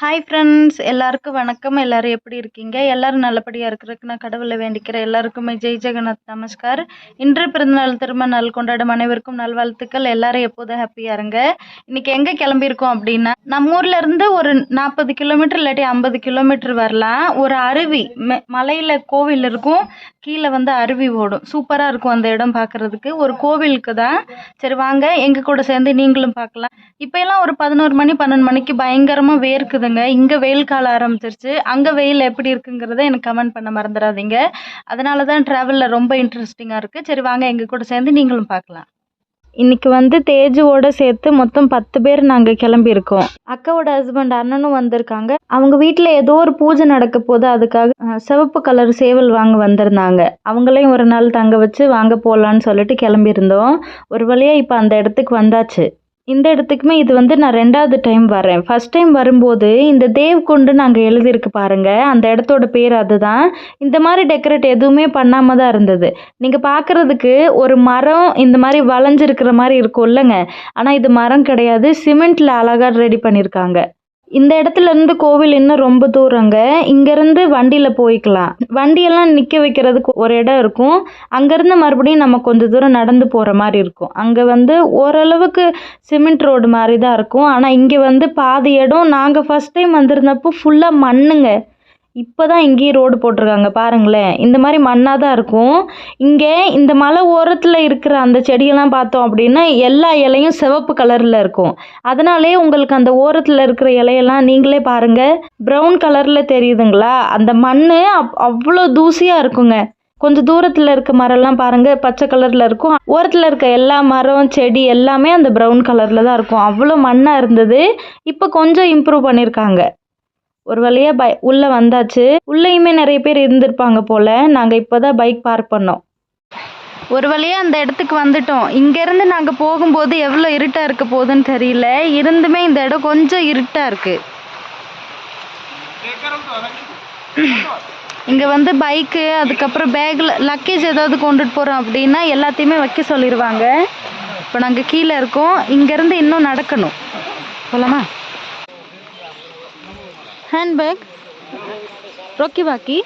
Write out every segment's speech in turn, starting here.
Hi friends எல்லாருக்கும் வணக்கம். எல்லாரும் எப்படி இருக்கீங்க? எல்லாரும் நல்லபடியாக இருக்கிறதுக்கு நான் கடவுளை வேண்டிக்கிறேன். எல்லாருக்குமே ஜெய் ஜெகநாத் நமஸ்கார். இன்று பிறந்தநாள் திரும்ப நாள் கொண்டாடும் அனைவருக்கும் நல்வாழ்த்துக்கள். எல்லாரும் எப்போதும் ஹாப்பியாக இருங்க. இன்னைக்கு எங்கே கிளம்பியிருக்கோம் அப்படின்னா நம்ம ஊர்ல இருந்து ஒரு நாற்பது கிலோமீட்டர் இல்லாட்டி ஐம்பது கிலோமீட்டர் வரலாம். ஒரு அருவி மெ- மலையில கோவில் இருக்கும். கீழே வந்து அருவி ஓடும். சூப்பராக இருக்கும் அந்த இடம் பார்க்கறதுக்கு. ஒரு கோவிலுக்கு தான். சரி வாங்க. எங்கள் கூட சேர்ந்து நீங்களும் பார்க்கலாம். இப்போ எல்லாம் ஒரு பதினோரு மணி பன்னெண்டு மணிக்கு பயங்கரமாக போகுதுங்க இங்கே வெயில் காலம் ஆரம்பிச்சிருச்சு. அங்கே வெயில் எப்படி இருக்குங்கிறத எனக்கு கமெண்ட் பண்ண மறந்துடாதீங்க. அதனால தான் ட்ராவலில் ரொம்ப இன்ட்ரெஸ்டிங்காக இருக்குது சரி வாங்க எங்கள் கூட சேர்ந்து நீங்களும் பார்க்கலாம். இன்னைக்கு வந்து தேஜுவோட சேர்த்து மொத்தம் பத்து பேர் நாங்கள் கிளம்பியிருக்கோம். அக்காவோட ஹஸ்பண்ட் அண்ணனும் வந்திருக்காங்க. அவங்க வீட்டில் ஏதோ ஒரு பூஜை நடக்க போது அதுக்காக சிவப்பு கலர் சேவல் வாங்க வந்திருந்தாங்க. அவங்களையும் ஒரு நாள் தங்க வச்சு வாங்க போகலான்னு சொல்லிட்டு கிளம்பியிருந்தோம். ஒரு வழியாக இப்போ அந்த இடத்துக்கு வந்தாச்சு. இந்த இடத்துக்குமே இது வந்து நான் ரெண்டாவது டைம் வரேன் ஃபஸ்ட் டைம் வரும்போது இந்த தேவ் கொண்டு நாங்கள் எழுதியிருக்கு பாருங்கள் அந்த இடத்தோட பேர் அதுதான். இந்த மாதிரி டெக்கரேட் எதுவுமே பண்ணாமல் தான் இருந்தது. நீங்கள் பார்க்குறதுக்கு ஒரு மரம் இந்த மாதிரி வளைஞ்சிருக்கிற மாதிரி இருக்கும் இல்லைங்க. ஆனால் இது மரம் கிடையாது. சிமெண்ட்டில் அழகாக ரெடி பண்ணியிருக்காங்க. இந்த இடத்துல இருந்து கோவில் இன்னும் ரொம்ப தூரங்க. இங்கேருந்து வண்டியில் போய்க்கலாம். வண்டியெல்லாம் நிற்க வைக்கிறதுக்கு ஒரு இடம் இருக்கும். அங்கேருந்து மறுபடியும் நம்ம கொஞ்சம் தூரம் நடந்து போகிற மாதிரி இருக்கும். அங்கே வந்து ஓரளவுக்கு சிமெண்ட் ரோடு மாதிரி தான் இருக்கும். ஆனால் இங்கே வந்து பாதி இடம் நாங்கள் ஃபஸ்ட் டைம் வந்திருந்தப்போ ஃபுல்லாக மண்ணுங்க. இப்போ தான் இங்கேயும் ரோடு போட்டிருக்காங்க பாருங்களேன். இந்த மாதிரி மண்ணாக தான் இருக்கும். இங்கே இந்த மலை ஓரத்தில் இருக்கிற அந்த செடியெல்லாம் பார்த்தோம் அப்படின்னா எல்லா இலையும் சிவப்பு கலரில் இருக்கும். அதனாலே உங்களுக்கு அந்த ஓரத்தில் இருக்கிற இலையெல்லாம் நீங்களே பாருங்கள் ப்ரௌன் கலரில் தெரியுதுங்களா? அந்த மண் அவ் அவ்வளோ தூசியாக இருக்குங்க. கொஞ்சம் தூரத்தில் இருக்க மரம்லாம் பாருங்கள் பச்சை கலரில் இருக்கும். ஓரத்தில் இருக்க எல்லா மரம் செடி எல்லாமே அந்த ப்ரௌன் கலரில் தான் இருக்கும். அவ்வளோ மண்ணாக இருந்தது. இப்போ கொஞ்சம் இம்ப்ரூவ் பண்ணியிருக்காங்க ஒரு வழியாக பை உள்ளே வந்தாச்சு. உள்ளேயுமே நிறைய பேர் இருந்திருப்பாங்க போல். நாங்கள் இப்போ தான் பைக் பார்க் பண்ணோம். ஒரு வழியாக அந்த இடத்துக்கு வந்துட்டோம். இங்கேருந்து நாங்கள் போகும்போது எவ்வளோ இருட்டாக இருக்க போகுதுன்னு தெரியல. இருந்துமே இந்த இடம் கொஞ்சம் இருட்டாக இருக்குது இங்கே வந்து பைக்கு அதுக்கப்புறம் பேக்கில் லக்கேஜ் ஏதாவது கொண்டுட்டு போகிறோம் அப்படின்னா எல்லாத்தையுமே வைக்க சொல்லிடுவாங்க இப்போ நாங்கள் கீழே இருக்கோம். இங்கேருந்து இன்னும் நடக்கணும். சொல்லமா? ஹேண்ட்பேக் ரொக்கி பாக்கி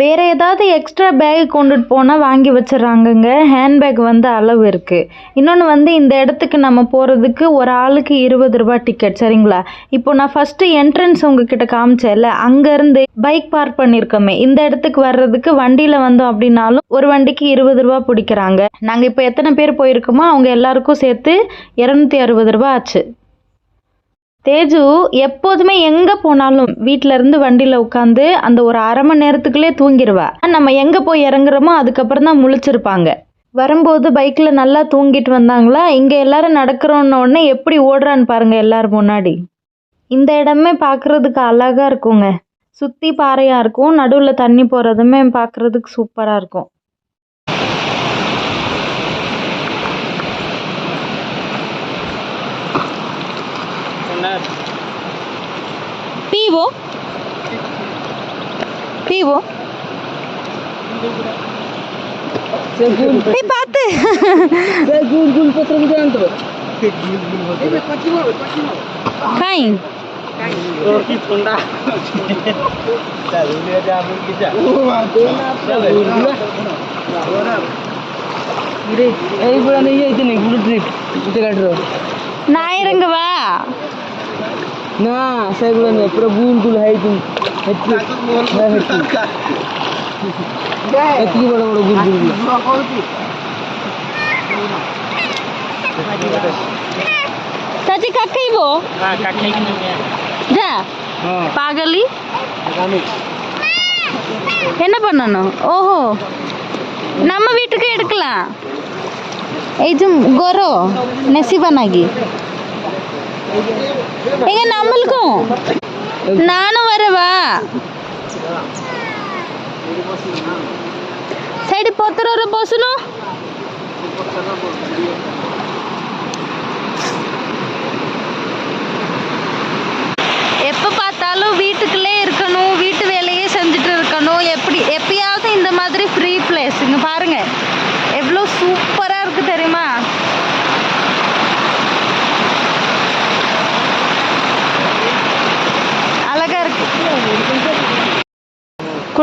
வேற ஏதாவது எக்ஸ்ட்ரா பேக் கொண்டுட்டு போனால் வாங்கி வச்சிடுறாங்கங்க. ஹேண்ட்பேக் வந்து அளவு இருக்குது இன்னொன்று வந்து இந்த இடத்துக்கு நம்ம போகிறதுக்கு ஒரு ஆளுக்கு இருபது ரூபா டிக்கெட் சரிங்களா? இப்போ நான் ஃபஸ்ட்டு என்ட்ரன்ஸ் உங்ககிட்ட காமிச்சேன்ல அங்கேருந்து பைக் பார்க் பண்ணியிருக்கோமே. இந்த இடத்துக்கு வர்றதுக்கு வண்டியில் வந்தோம் அப்படின்னாலும் ஒரு வண்டிக்கு இருபது ரூபா பிடிக்கிறாங்க. நாங்கள் இப்போ எத்தனை பேர் போயிருக்கோமோ அவங்க எல்லாருக்கும் சேர்த்து இரநூத்தி அறுபது ரூபா ஆச்சு. தேஜு எப்போதுமே எங்கே போனாலும் வீட்ல இருந்து வண்டியில் உட்காந்து அந்த ஒரு அரை மணி நேரத்துக்குள்ளே தூங்கிடுவா நம்ம எங்கே போய் இறங்குறோமோ அதுக்கப்புறம் தான் முழிச்சிருப்பாங்க. வரும்போது பைக்கில் நல்லா தூங்கிட்டு வந்தாங்களா? இங்கே எல்லாரும் நடக்கிறோன்ன உடனே எப்படி ஓடுறான்னு பாருங்க எல்லாரும் முன்னாடி. இந்த இடமே பார்க்குறதுக்கு அழகாக இருக்குங்க. சுற்றி பாறையாக இருக்கும். நடுவில் தண்ணி போகிறதுமே பார்க்குறதுக்கு சூப்பராக இருக்கும். vivo? Vivo. এই পাতে গুল গুল পত্র বুঝে আনতে খাই এইগুলা নিয়ে গুলো ট্রিপ গাড়ির না এরঙ্গবা ना सेगुलो नहीं पूरा गोल गोल है तुम इतनी बड़ा बड़ा गोल गोल चाची का खाइबो हां का खाइ जा हां पागली என்ன பண்ணணும் ஓஹோ நம்ம வீட்டுக்கு எடுக்கலாம் இது கொரோ நெசிவனாகி எங்க நம்மளுக்கும் நானும் வரவா சைடு பொத்தர போசணும் எப்போ பார்த்தாலும் வீட்டுக்குள்ளே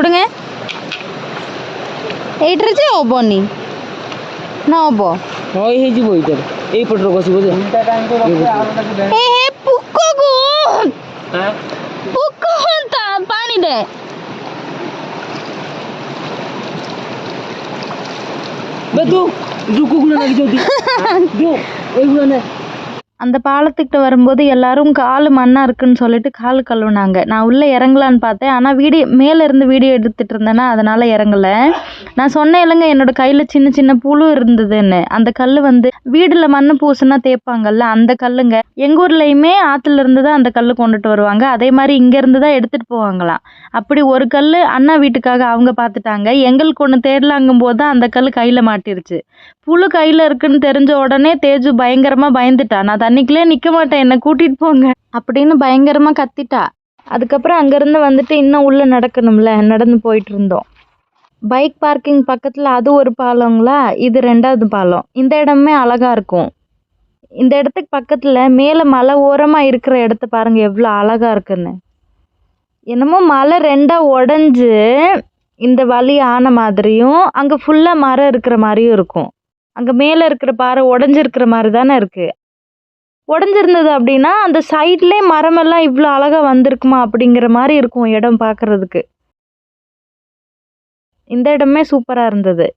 கொடுங்க এইটার যে হবনি না হব ওই হইজিব এইটার এই পটর কষিব যে এ হে পুক গো পুক তা পানি দে বেদু দুকুগুলো নাকি যদি দু এইগুলো না அந்த பாலத்துக்கிட்ட வரும்போது எல்லாரும் கால் மண்ணாக இருக்குன்னு சொல்லிட்டு கால் கழுவுனாங்க. நான் உள்ளே இறங்கலான்னு பார்த்தேன். ஆனால் வீடியோ மேலே இருந்து வீடியோ எடுத்துகிட்டு இருந்தேன்னா அதனால் இறங்கலை. நான் சொன்னேன் இல்லைங்க என்னோட கையில் சின்ன சின்ன புழு இருந்ததுன்னு. அந்த கல் வந்து வீடில் மண் பூசுனா தேய்ப்பாங்கல்ல அந்த கல்லுங்க. எங்கள் ஊர்லேயுமே ஆற்றுல இருந்து தான் அந்த கல் கொண்டுட்டு வருவாங்க. அதே மாதிரி இங்கேருந்து தான் எடுத்துகிட்டு போவாங்களாம். அப்படி ஒரு கல் அண்ணா வீட்டுக்காக அவங்க பார்த்துட்டாங்க. எங்களுக்கு ஒன்று தேடலாங்கும் போது தான் அந்த கல் கையில் மாட்டிருச்சு. புழு கையில் இருக்குன்னு தெரிஞ்ச உடனே தேஜு பயங்கரமாக பயந்துட்டா. நான் தண்ணிக்குள்ளே நிற்க மாட்டேன் என்னை கூட்டிகிட்டு போங்க அப்படின்னு பயங்கரமாக கத்திட்டா. அதுக்கப்புறம் அங்கேருந்து வந்துட்டு இன்னும் உள்ளே நடக்கணும்ல நடந்து போயிட்டு இருந்தோம். பைக் பார்க்கிங் பக்கத்தில் அது ஒரு பாலங்களா இது ரெண்டாவது பாலம். இந்த இடமே அழகாக இருக்கும். இந்த இடத்துக்கு பக்கத்தில் மேலே மலை ஓரமாக இருக்கிற இடத்த பாருங்கள் எவ்வளோ அழகாக இருக்குன்னு. என்னமோ மலை ரெண்டாக உடஞ்சி இந்த வழி ஆன மாதிரியும் அங்கே ஃபுல்லாக மரம் இருக்கிற மாதிரியும் இருக்கும். அங்கே மேலே இருக்கிற பாறை உடஞ்சிருக்கிற மாதிரி தானே இருக்குது உடஞ்சிருந்தது அப்படின்னா அந்த சைட்லேயே மரமெல்லாம் இவ்வளோ அழகாக வந்திருக்குமா அப்படிங்கிற மாதிரி இருக்கும் இடம் பார்க்குறதுக்கு. இந்த இடமே சூப்பராக இருந்தது.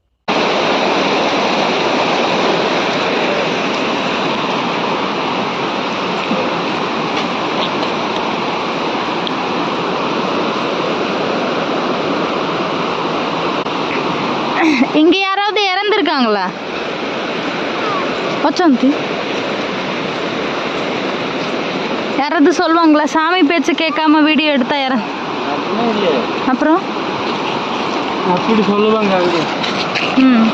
இங்கே யாராவது இறந்துருக்காங்களா? வச்சாந்தி யாராவது சொல்லுவாங்களா? சாமி பேச்சு கேட்காம வீடியோ எடுத்தா யார? அப்புறம்? அப்படி சொல்லுவாங்க ம்.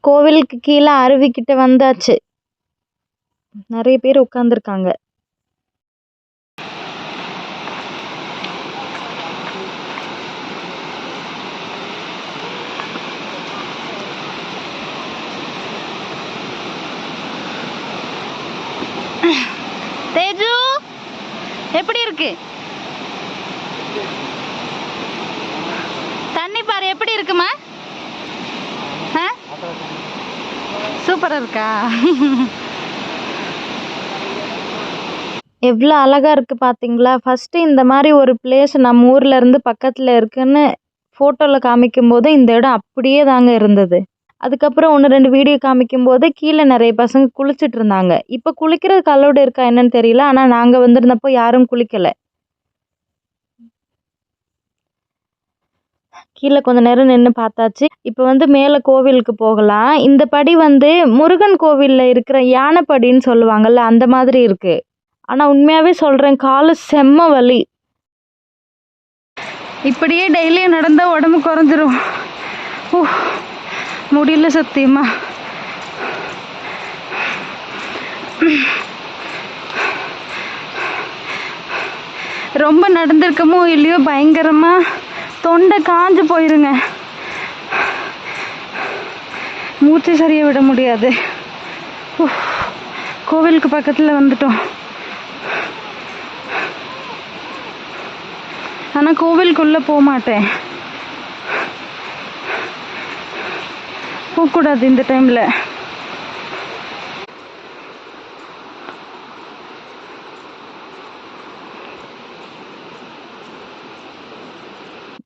கோவிலுக்கு கீழே அருவிக்கிட்ட வந்தாச்சு. நிறைய பேர் உட்காந்துருக்காங்க தேஜு எப்படி இருக்கு. தண்ணி பாரு எப்படி இருக்குமா? சூப்பரா சூப்பராக இருக்கா? எவ்வளோ அழகாக இருக்குது பார்த்தீங்களா ஃபஸ்ட்டு இந்த மாதிரி ஒரு பிளேஸ் நம்ம ஊரில் இருந்து பக்கத்தில் இருக்குன்னு ஃபோட்டோவில் காமிக்கும்போது இந்த இடம் அப்படியே தாங்க இருந்தது. அதுக்கப்புறம் ஒன்று ரெண்டு வீடியோ காமிக்கும்போது கீழே நிறைய பசங்க குளிச்சுட்டு இருந்தாங்க. இப்போ குளிக்கிறதுக்கு அலோடு இருக்கா என்னன்னு தெரியல. ஆனால் நாங்கள் வந்திருந்தப்போ யாரும் குளிக்கலை. கீழே கொஞ்ச நேரம் நின்று பார்த்தாச்சு. இப்போ வந்து மேலே கோவிலுக்கு போகலாம். இந்த படி வந்து முருகன் கோவிலில் இருக்கிற யானைப்படின்னு சொல்லுவாங்கல்ல அந்த மாதிரி இருக்குது ஆனால் உண்மையாகவே சொல்கிறேன் காலு செம்ம வலி. இப்படியே டெய்லியும் நடந்தால் உடம்பு குறைஞ்சிரும். ஓ முடியல சத்தியமா. ரொம்ப நடந்திருக்கமோ இல்லையோ பயங்கரமாக தொண்டை காஞ்சு போயிருங்க. மூச்சு சரியாக விட முடியாது. கோவிலுக்கு பக்கத்தில் வந்துட்டோம். ஆனால் கோவிலுக்குள்ளே போக மாட்டேன் போகக்கூடாது இந்த டைமில்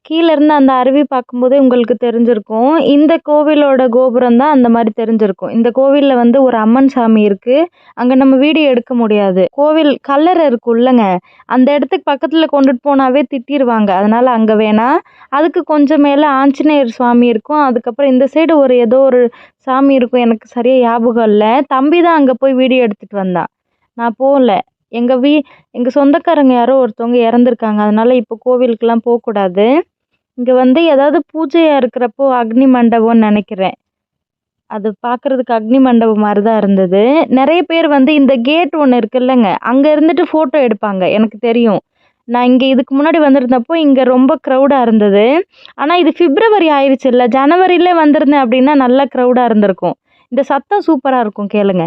கீழேருந்து அந்த அருவி பார்க்கும்போதே உங்களுக்கு தெரிஞ்சிருக்கும். இந்த கோவிலோட கோபுரம் தான் அந்த மாதிரி தெரிஞ்சிருக்கும். இந்த கோவிலில் வந்து ஒரு அம்மன் சாமி இருக்குது அங்கே நம்ம வீடியோ எடுக்க முடியாது. கோவில் கல்லறை இருக்கும் இல்லைங்க அந்த இடத்துக்கு பக்கத்தில் கொண்டுட்டு போனாவே திட்டிருவாங்க. அதனால் அங்கே வேணாம் அதுக்கு கொஞ்சம் மேலே ஆஞ்சநேயர் சுவாமி இருக்கும். அதுக்கப்புறம் இந்த சைடு ஒரு ஏதோ ஒரு சாமி இருக்கும். எனக்கு சரியாக ஞாபகம் இல்லை. தம்பி தான் அங்கே போய் வீடியோ எடுத்துகிட்டு வந்தான் நான் போகல. எங்கள் வீ எங்கள் சொந்தக்காரங்க யாரோ ஒருத்தவங்க இறந்துருக்காங்க. அதனால் இப்போ கோவிலுக்கெலாம் போகக்கூடாது. இங்கே வந்து ஏதாவது பூஜையாக இருக்கிறப்போ அக்னி மண்டபம்னு நினைக்கிறேன். அது பார்க்குறதுக்கு அக்னி மண்டபம் மாதிரி தான் இருந்தது. நிறைய பேர் வந்து இந்த கேட் ஒன்று இருக்குல்லங்க அங்கே இருந்துட்டு ஃபோட்டோ எடுப்பாங்க எனக்கு தெரியும். நான் இங்கே இதுக்கு முன்னாடி வந்திருந்தப்போ இங்கே ரொம்ப க்ரௌடாக இருந்தது. ஆனால் இது பிப்ரவரி ஆயிடுச்சு இல்லை ஜனவரியிலே வந்திருந்தேன் அப்படின்னா நல்லா க்ரௌடாக இருந்திருக்கும். இந்த சத்தம் சூப்பராக இருக்கும் கேளுங்க.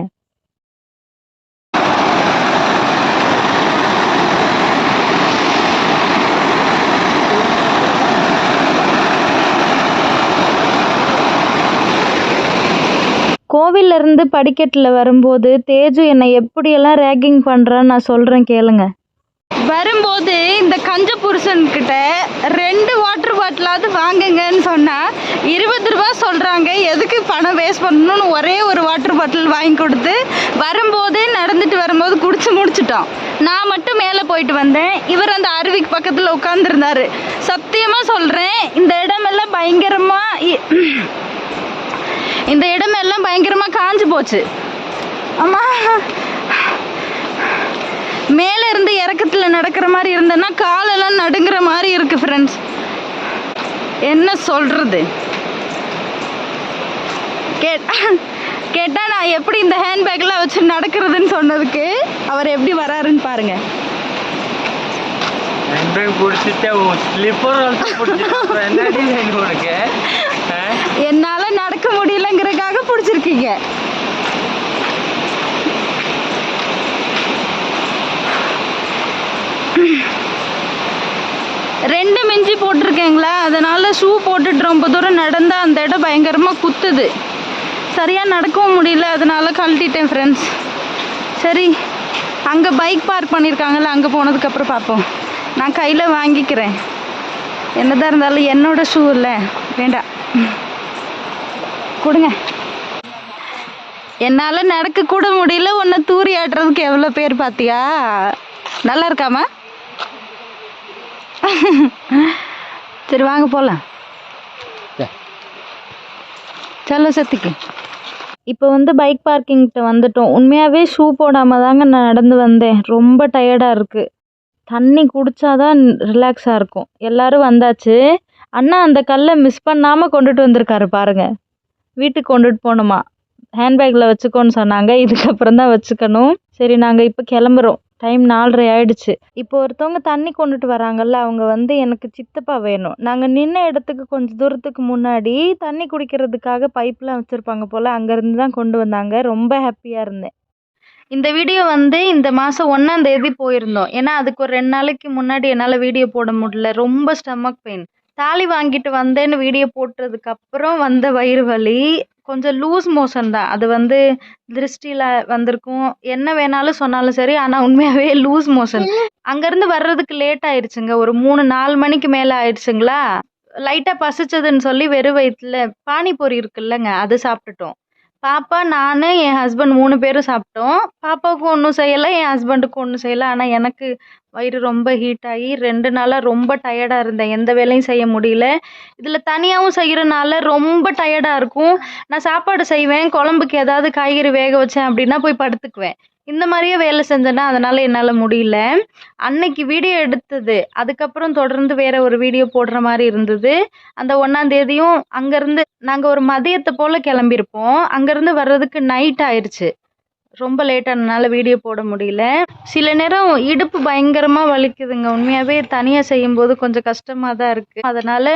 கோவில்ல இருந்து படிக்கட்டில் வரும்போது தேஜு என்னை எப்படியெல்லாம் ரேக்கிங் பண்ணுறான்னு நான் சொல்கிறேன் கேளுங்க. வரும்போது இந்த கஞ்ச புருஷன்கிட்ட ரெண்டு வாட்டர் பாட்டிலாவது வாங்குங்கன்னு சொன்னால் இருபது ரூபா சொல்கிறாங்க எதுக்கு பணம் வேஸ்ட் பண்ணணும்னு ஒரே ஒரு வாட்டர் பாட்டில் வாங்கி கொடுத்து வரும்போதே நடந்துட்டு வரும்போது குடிச்சு முடிச்சிட்டோம். நான் மட்டும் மேலே போயிட்டு வந்தேன். இவர் அந்த அருவிக்கு பக்கத்தில் உட்காந்துருந்தாரு சத்தியமாக சொல்கிறேன் இந்த இடமெல்லாம் பயங்கரமாக இந்த இடமெல்லாம் பயங்கரமாக காஞ்சு போச்சு. அம்மா. மேலே இருந்து இறக்கத்தில் நடக்கிற மாதிரி இருந்தேன்னா காலெல்லாம் நடுங்கிற மாதிரி இருக்கு ஃப்ரெண்ட்ஸ் என்ன சொல்கிறது கேட்டா கேட்டால் நான் எப்படி இந்த ஹேண்ட்பேக்லாம் வச்சு நடக்கிறதுன்னு சொன்னதுக்கு அவர் எப்படி வராருன்னு பாருங்க? என்னால் நடக்க முடியலங்கிறதுக்காக பிடிச்சிருக்கீங்க. ரெண்டு மிஞ்சி போட்டிருக்கேங்களா? அதனால் ஷூ போட்டுட்டு ரொம்ப தூரம் நடந்தால் அந்த இடம் பயங்கரமாக குத்துது. சரியாக நடக்கவும் முடியல அதனால கழட்டிட்டேன் ஃப்ரெண்ட்ஸ் சரி அங்கே பைக் பார்க் பண்ணியிருக்காங்கல்ல அங்கே போனதுக்கப்புறம் பார்ப்போம். நான் கையில் வாங்கிக்கிறேன். என்னதான் இருந்தாலும் என்னோட ஷூ இல்லை. வேண்டாம். கொடுங்க. என்னால் நடக்க கூட முடியல. உன்னை தூரி ஆட்டுறதுக்கு எவ்வளோ பேர் பார்த்தியா நல்லா இருக்காமா சரி வாங்க போகலாம் சலோ சத்திக்கு. இப்போ வந்து பைக் பார்க்கிங்கிட்ட வந்துட்டோம். உண்மையாகவே ஷூ போடாமல் தாங்க நான் நடந்து வந்தேன். ரொம்ப டயர்டாக இருக்குது தண்ணி குடித்தாதான் ரிலாக்ஸாக இருக்கும். எல்லோரும் வந்தாச்சு. அண்ணா அந்த கல்லை மிஸ் பண்ணாமல் கொண்டுட்டு வந்திருக்காரு பாருங்க. வீட்டுக்கு கொண்டுட்டு போகணுமா? ஹேண்ட்பேக்கில் வச்சுக்கோன்னு சொன்னாங்க. இதுக்கப்புறம் தான் வச்சுக்கணும். சரி நாங்கள் இப்போ கிளம்புறோம். டைம் நாலரை ஆயிடுச்சு. இப்போ ஒருத்தவங்க தண்ணி கொண்டுட்டு வராங்கல்ல அவங்க வந்து எனக்கு சித்தப்பா வேணும். நாங்கள் நின்ன இடத்துக்கு கொஞ்சம் தூரத்துக்கு முன்னாடி தண்ணி குடிக்கிறதுக்காக பைப்லாம் வச்சுருப்பாங்க போல் அங்கேருந்து தான் கொண்டு வந்தாங்க. ரொம்ப ஹாப்பியாக இருந்தேன். இந்த வீடியோ வந்து இந்த மாதம் ஒன்றாம் தேதி போயிருந்தோம். ஏன்னா அதுக்கு ஒரு ரெண்டு நாளைக்கு முன்னாடி என்னால் வீடியோ போட முடியல. ரொம்ப ஸ்டமக் பெயின் தாலி வாங்கிட்டு வந்தேன்னு வீடியோ போட்டதுக்கு அப்புறம் வந்த வயிறு வலி. கொஞ்சம் லூஸ் மோஷன் தான். அது வந்து திருஷ்டியில் வந்திருக்கும். என்ன வேணாலும் சொன்னாலும் சரி ஆனால் உண்மையாகவே லூஸ் மோஷன் அங்கேருந்து வர்றதுக்கு லேட் ஆயிடுச்சுங்க. ஒரு மூணு நாலு மணிக்கு மேலே ஆயிடுச்சுங்களா? லைட்டாக பசிச்சதுன்னு சொல்லி வெறும் வயிற்றுல பானிபூரி இருக்குல்லங்க அது சாப்பிட்டுட்டோம். பாப்பா நான் என் ஹஸ்பண்ட் மூணு பேரும் சாப்பிட்டோம். பாப்பாவுக்கு ஒன்றும் செய்யலை என் ஹஸ்பண்டுக்கும் ஒன்றும் செய்யலை. ஆனால் எனக்கு வயிறு ரொம்ப ஹீட் ஆகி ரெண்டு நாளாக ரொம்ப டயர்டாக இருந்தேன். எந்த வேலையும் செய்ய முடியல. இதில் தனியாகவும் செய்கிறனால ரொம்ப டயர்டாக இருக்கும். நான் சாப்பாடு செய்வேன். குழம்புக்கு ஏதாவது காய்கறி வேக வச்சேன் அப்படின்னா போய் படுத்துக்குவேன். இந்த மாதிரியே வேலை செஞ்சேன்னா அதனால் என்னால் முடியல. அன்னைக்கு வீடியோ எடுத்தது. அதுக்கப்புறம் தொடர்ந்து வேறு ஒரு வீடியோ போடுற மாதிரி இருந்தது. அந்த ஒன்றாந்தேதியும் அங்கேருந்து நாங்கள் ஒரு மதியத்தை போல் கிளம்பியிருப்போம். அங்கேருந்து வர்றதுக்கு நைட் ஆயிடுச்சு ரொம்ப லேட்டானனால வீடியோ போட முடியல. சில நேரம் இடுப்பு பயங்கரமாக வலிக்குதுங்க. உண்மையாகவே தனியாக செய்யும்போது கொஞ்சம் கஷ்டமாக தான் இருக்குது அதனால்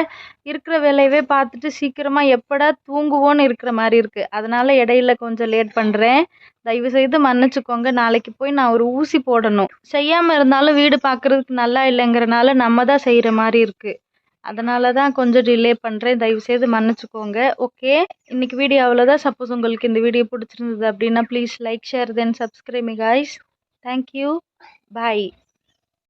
இருக்கிற வேலையவே பார்த்துட்டு சீக்கிரமாக எப்படா தூங்குவோன்னு இருக்கிற மாதிரி இருக்குது அதனால் இடையில கொஞ்சம் லேட் பண்ணுறேன் தயவு செய்து மன்னிச்சுக்கோங்க. நாளைக்கு போய் நான் ஒரு ஊசி போடணும். செய்யாமல் இருந்தாலும் வீடு பார்க்குறதுக்கு நல்லா இல்லைங்கிறனால நம்ம தான் செய்கிற மாதிரி இருக்குது அதனால தான் கொஞ்சம் டிலே பண்ணுறேன் தயவுசெய்து மன்னிச்சுக்கோங்க. ஓகே இன்றைக்கி வீடியோ அவ்வளோதான் சப்போஸ் உங்களுக்கு இந்த வீடியோ பிடிச்சிருந்தது அப்படின்னா please like share then subscribe guys thank you bye